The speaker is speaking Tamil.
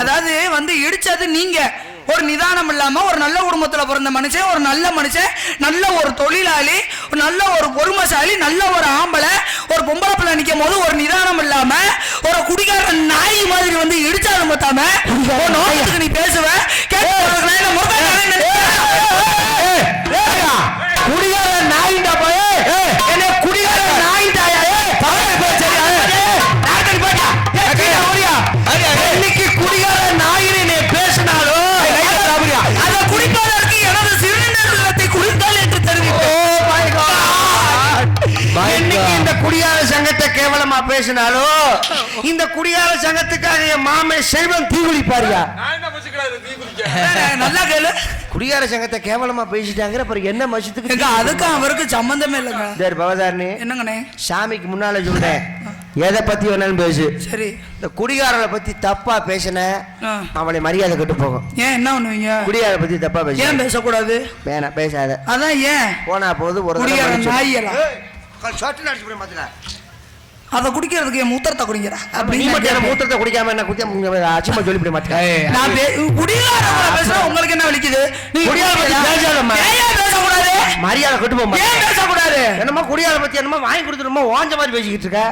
அதாவது வந்து இடிச்சது நீங்க. ஒரு நிதானம் இல்லாம ஒரு நல்ல குடும்பத்துல பிறந்த மனுஷன் ஒரு நல்ல மனுஷன் நல்ல ஒரு தொழிலாளி ஒரு நல்ல ஒரு பொறுமைசாலி நல்ல ஒரு ஆம்பளை ஒரு பொம்பளை பிள்ளை நிக்கும் போது ஒரு நிதானம் இல்லாம ஒரு குடிகார நாய் மாதிரி வந்து இடிச்சாது மொத்தாம குடியார சங்கத்தை கேவலமா பேசினாலும் இந்த குடியார சங்கத்துக்காக என் மாமே செல்வம் தீ குளிப்பாருயா? நான் என்ன பசிக்கிறாரு தீ குதிக்க நல்லா கேளு. குடியார சங்கத்தை கேவலமா பேசிட்டாங்கிற அப்புறம் என்ன மசத்துக்கு எங்க அதுக்கும் அவருக்கு சம்பந்தமே இல்லைங்க. சரி பவதாரணி. என்னங்கண்ணே? சாமிக்கு முன்னால சொல்றேன். எதை பத்தி வேணாலும் பேசு. சரி. இந்த குடிகாரனை பத்தி தப்பா பேசின. அவளை மரியாதை கெட்டு போகும். ஏன் என்ன பண்ணுவீங்க? குடியார பத்தி தப்பா பேச ஏன் பேசக்கூடாது? வேணாம் பேசாத. அதான் ஏன்? போனா போது ஒரு மன்னிச்சு. நாயெல்லாம். சொட்டு அடிச்சு போய் மாத்துடா. அதை குடிக்கிறதுக்கு என் மூத்திரத்தை குடிங்கிற நீ அப்படின்னு மூத்திரத்தை குடிக்காம என்ன குடிச்சா அச்சுமா சொல்லி போய் மாத்துக்க நான் உங்களுக்கு என்ன வலிக்குது? நீ பேசக்கூடாது. மரியாதை கெட்டு ஏன் பேசக்கூடாது? என்னமோ குடியார பத்தி என்னமோ வாங்கி கொடுத்துருமோ ஓஞ்ச மாதிரி பேசிக்கிட்டு இருக்க?